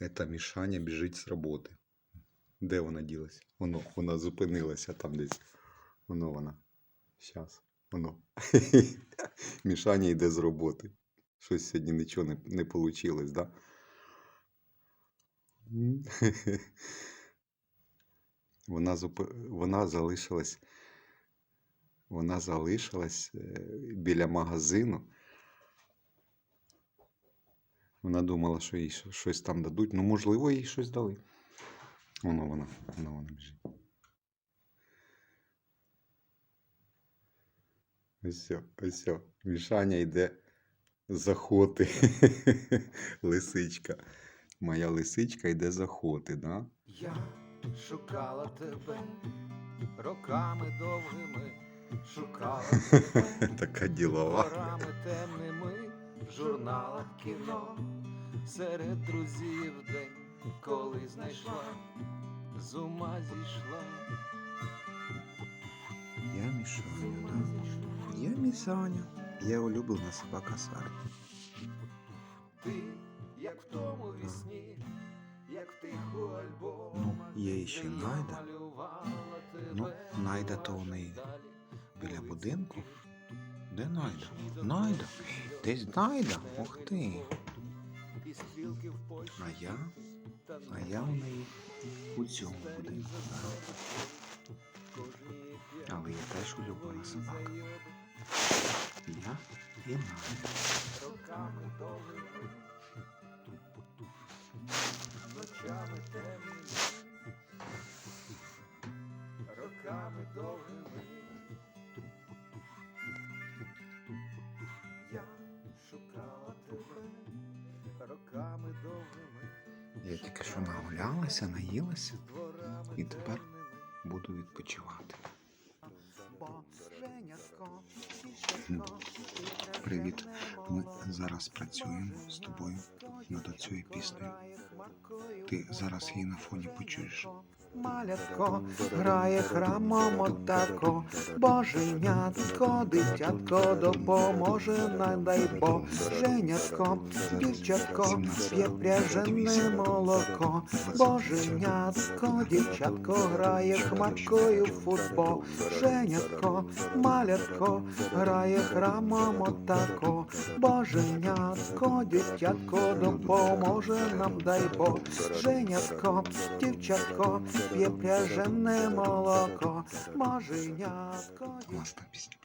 Ета Мішаня біжить з роботи. Де вона ділась? Воно, вона зупинилася там десь. Воно вона. Щас. Воно. Мішаня йде з роботи. Щось сьогодні нічого не, не вийшло, да? Вона, зуп... вона залишилась. Вона залишилась е, біля магазину. Вона думала, що їй щось там дадуть. Ну, можливо, їй щось дали. Воно вона, воно вона біжить. Ось все, ось все. Мішаня йде з охоти. Лисичка. Моя лисичка йде з охоти, да? Я шукала тебе роками довгими, шукала тебе Така ділова. горами темними в журналах кіно, серед друзів день, коли знайшла, з ума зійшла. Я Мішаня, да. Я Мішаня. Я улюблена собака Сара. Ти, як в тому вісні, як в тих у альбомах, Ну, є ще Найда. Ну, Найда то у неї біля будинку. Де Найда? Найда. Десь Найда. Ух ти. А я? А я у неї у цьому будинку. Але я теж улюблена собака. Я і Найда. роками довгими, Я тільки що нагулялася, наїлася І тепер буду відпочивати. Привіт. Ми зараз працюємо з тобою над цією піснею. Ти зараз її на фоні почуєш. Малятко грає храмом отако, боженятко, дитятко допоможе, нам дай Бог. Женятко, дівчатко, п'є пряжене молоко, боженятко, дівчатко грає хмаркою футбол. Женятко, малятко, грає храмом отако, боженятко, дівчатко допоможе, нам дай Бог. Женятко, дівчатко, п'є пряжене молоко, боженятко, Класна пісня.